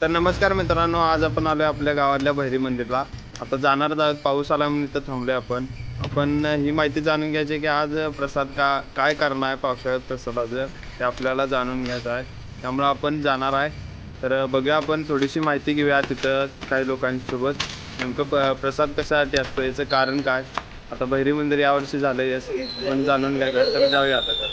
तर नमस्कार मित्रांनो आज आपण आलोय आपल्या गावातल्या भैरी मंदिरला. आता जाणार आहोत पाऊस आला म्हणून इथं थांबलोय आपण. आपण ही माहिती जाणून घ्यायची आहे की आज प्रसाद का काय करणार आहे पावसाळ्यात प्रसादाचं ते आपल्याला जाणून घ्यायचं आहे. त्यामुळं आपण जाणार आहे. तर बघूया आपण थोडीशी माहिती घेऊया तिथं काही लोकांसोबत. नेमकं प प्रसाद कशासाठी असतो याचं कारण काय? आता भैरी मंदिर यावर्षी झालं आहे पण जाणून घ्यायचं तर जाऊया आता.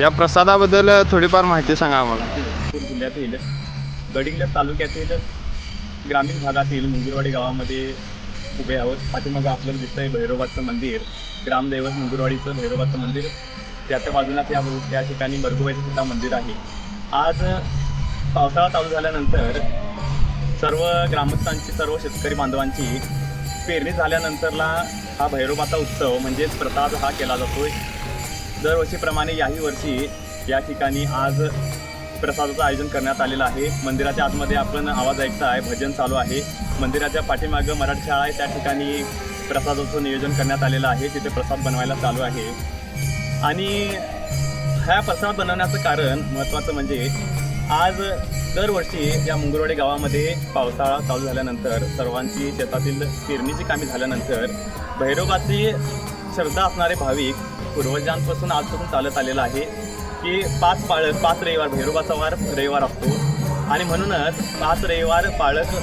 या प्रसादाबद्दल थोडीफार माहिती सांगा आम्हाला. नागपूर जिल्ह्यातील गडिंग्लज तालुक्यातील ग्रामीण भागातील मुंगुरवाडी गावामध्ये उभे आहोत. पाठीमागं आपल्याला दिसतंय भैरोबाचं मंदिर. ग्रामदैवत मुंगुरवाडीचं भैरोबाचं मंदिर. त्याच्या बाजूला त्या त्या ठिकाणी बरगुबाईचं सुद्धा मंदिर आहे. आज पावसाळा चालू झाल्यानंतर सर्व ग्रामस्थांची सर्व शेतकरी बांधवांची पेरणी झाल्यानंतरला हा भैरोबाचा उत्सव म्हणजेच प्रसाद हा केला जातोय. दरवर्षीप्रमाणे याही वर्षी या ठिकाणी आज प्रसादाचं आयोजन करण्यात आलेलं आहे. मंदिराच्या आतमध्ये आपण आवाज ऐकताय भजन चालू आहे. मंदिराच्या पाठीमागं मराठी शाळा आहे त्या ठिकाणी प्रसादाचं नियोजन करण्यात आलेलं आहे. तिथे प्रसाद बनवायला चालू आहे. आणि ह्या प्रसाद बनवण्याचं कारण महत्त्वाचं म्हणजे आज दरवर्षी या मुंगरवाडी गावामध्ये पावसाळा चालू झाल्यानंतर सर्वांची शेतातील पेरणीची कामे झाल्यानंतर भैरोबाची श्रद्धा असणारे भाविक पूर्वजांपासून आजपासून चालत आलेलं आहे की पाच पाळक पाच रविवार भैरोबाचा वार रविवार असतो. आणि म्हणूनच पाच रविवार पाळक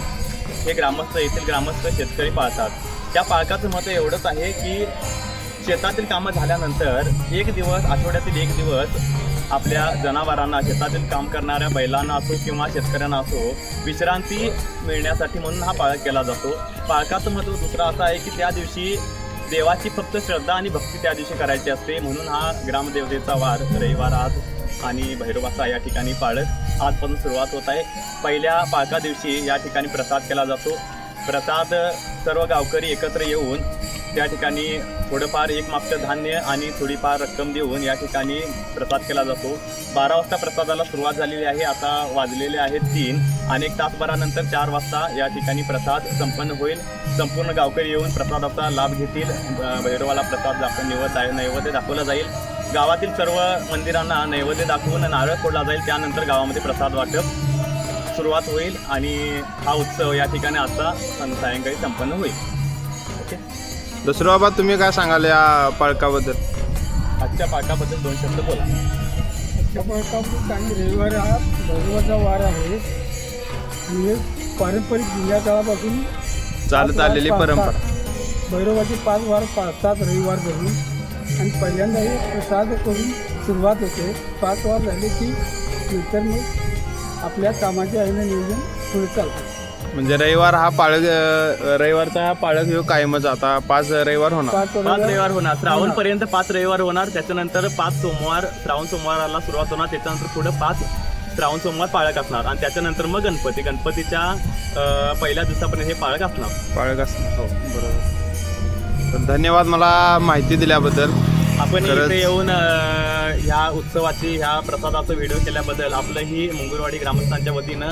हे ग्रामस्थ येथील ग्रामस्थ शेतकरी पाळतात. त्या पाळकाचं महत्त्व एवढंच आहे की शेतातील कामं झाल्यानंतर एक दिवस आठवड्यातील एक दिवस आपल्या जनावरांना शेतातील काम करणाऱ्या बैलांना असो किंवा शेतकऱ्यांना असो विश्रांती मिळण्यासाठी म्हणून हा पाळक केला जातो. पाळकाचं महत्त्व दुसरं असं आहे की त्या दिवशी देवाची फक्त श्रद्धा आणि भक्ती त्या दिवशी करायची असते. म्हणून हा ग्रामदेवतेचा वार रविवार आज आणि भैरवाचा या ठिकाणी पाळत आजपासून सुरुवात होत आहे. पहिल्या पाळका दिवशी या ठिकाणी प्रसाद केला जातो. प्रसाद सर्व गावकरी एकत्र येऊन त्या ठिकाणी थोडंफार एक मागचं धान्य आणि थोडीफार रक्कम देऊन या ठिकाणी प्रसाद केला जातो. बारा वाजता प्रसादाला सुरुवात झालेली आहे. आता वाजलेले आहेत तीन. आणि एक तासभरानंतर चार वाजता या ठिकाणी प्रसाद संपन्न होईल. संपूर्ण गावकरी येऊन प्रसादाचा लाभ घेतील. भैरवाला प्रसाद दाखवून निवत आहे नैवेद्य दाखवला जाईल. गावातील सर्व मंदिरांना नैवेद्य दाखवून नारळ फोडला जाईल. त्यानंतर गावामध्ये प्रसाद वाटप सुरुवात होईल आणि हा उत्सव या ठिकाणी आता सायंकाळी संपन्न होईल. ओके? दुसरं बाबा तुम्ही काय सांगाल या पाळकाबद्दल आजच्या पाठाबद्दल दोन शब्द बोला. त्यामुळे काही रविवार हा वार आहे. आणि हे पारंपरिक जुन्या काळापासून चालत आलेली पाच परंपरा. भैरवाचे पाच वार पाळतात रविवार धरून आणि पहिल्यांदा हे प्रसाद करून सुरुवात होते. पाच वार झाले की नंतर मग आपल्या कामाचे आहे ना नियोजन पुढे चालतं. म्हणजे रविवार हा पाळक अं, रविवारचा हा पाळक ह्यो कायमच आता पाच रविवार होणार. पाच पाच रविवार रविवार होणार. श्रावण पर्यंत पाच रविवार होणार. त्याच्यानंतर पाच सोमवार श्रावण सोमवाराला सुरुवात होणार. त्याच्यानंतर पुढे पाच श्रावण सोमवार पाळक असणार. आणि त्याच्यानंतर मग गणपती. गणपतीच्या अं, पहिल्या दिवसापर्यंत हे पाळक असणार. पाळक असणार. हो. बरोबर. तर धन्यवाद मला माहिती दिल्याबद्दल. आपण खरंच. इथे येऊन अं, ह्या उत्सवाची ह्या प्रसादाचा व्हिडिओ केल्याबद्दल आपलंही मुंगुरवाडी ग्रामस्थांच्या वतीनं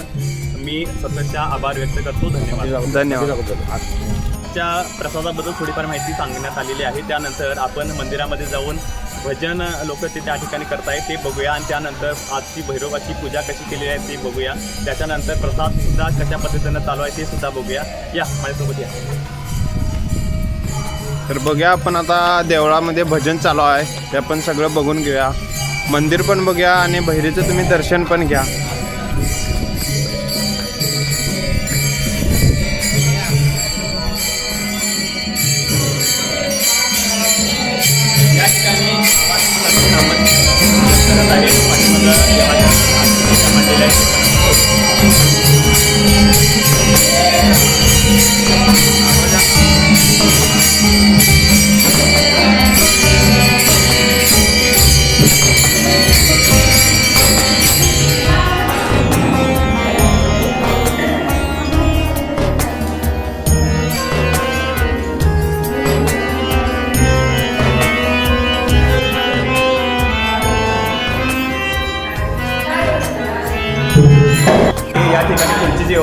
मी सततच्या आभार व्यक्त करतो. धन्यवाद. धन्यवाद. च्या प्रसादाबद्दल थोडीफार माहिती सांगण्यात आलेली आहे. त्यानंतर आपण मंदिरामध्ये जाऊन भजन लोक ते त्या ठिकाणी करतायत ते बघूया. आणि त्यानंतर आजची भैरवाची पूजा कशी केलेली आहे ते बघूया. त्याच्यानंतर प्रसाद सुद्धा कशा पद्धतीनं चालू आहे ते सुद्धा बघूया. या माझ्यासोबत या. तर बघूया आपण आता देवळामध्ये भजन चालू आहे. ते आपण सगळं बघून घेऊया. मंदिर पण बघूया आणि बहिरीचं तुम्ही दर्शन पण घ्या.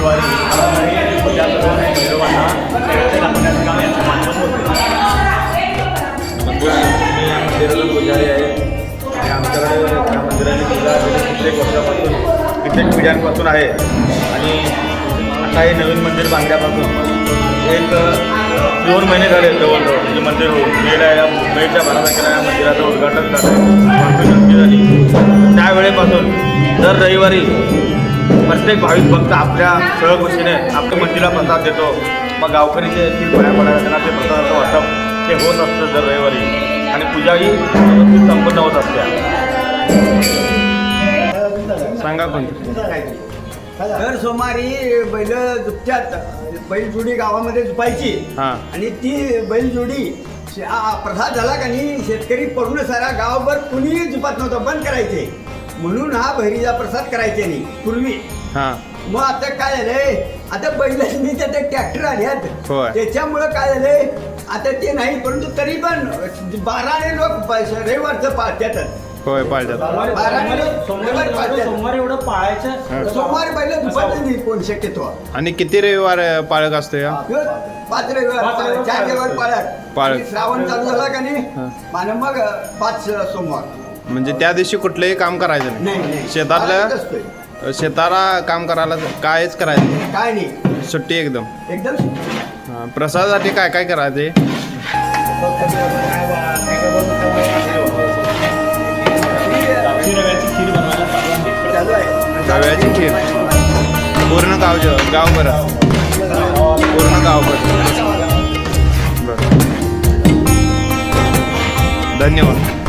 शुक्रवारी आम्ही पूजा करून दाखवण्याचं काम यांच्या मार्फत होते मी या पुजारी आहे. आणि आमच्याकडे या मंदिराची पूजा कित्येक वर्षापासून कित्येक पिढ्यांपासून आहे आणि आता हे नवीन मंदिर बांधल्यापासून एक दोन महिने झाले जवळजवळ. म्हणजे मंदिर होऊन गेल्या या मुंबईच्या बाराबाकीला या मंदिराचं उद्घाटन झालं. झाली. त्यावेळेपासून दर रविवारी प्रत्येक भाविक भक्त आपल्या सहकुशीने आपल्या मंदिराला प्रसाद देतो. मग गावकरी जे येथील पाया पडायला त्यांना ते प्रसादाचं वाटप ते होत असतं दर रविवारी. आणि पूजाही व्यवस्थित संपन्न होत असते सांगा कोणतं दर सोमवारी बैल दुपट्यात बैलजोडी गावामध्ये झुपायची आणि ती बैलजोडी प्रसाद झाला का नाही शेतकरी पूर्ण सारा गावभर कुणीही झुपत नव्हतं बंद करायचे. म्हणून हा बहिरीचा प्रसाद करायचे नाही पूर्वी. हां. मग आता काय झालंय? आता बैलांनी त्या ट्रॅक्टर आल्यात होय. त्याच्यामुळं काय झालंय? आता ते नाही परंतु तरी पण बाराने लोक रविवारचं पाळत्यातच होय पाळतात. बाराने लोक सोमवार एवढं हा. पाळायचं सोमवारी बैल झुपत नाही कोण शक्यतो. आणि किती रविवार अ, पाळक असतो या? पाच रविवार चार रविवार पाळत पाळत. आणि श्रावण चालू झाला का नाही? हा. आणि मग पाच सोमवार. म्हणजे त्या दिवशी कुठलंही काम करायचं नाही. शेतातल्या असतोय. शेताला काम करायला कायच करायचं नाही. काय नाही. सुट्टी एकदम. एकदम हां, प्रसादासाठी काय काय करायचे? चालू आहे रव्याची खीर. पूर्ण गाव ज- गाव बरं पूर्ण गाव बरं बरं. धन्यवाद.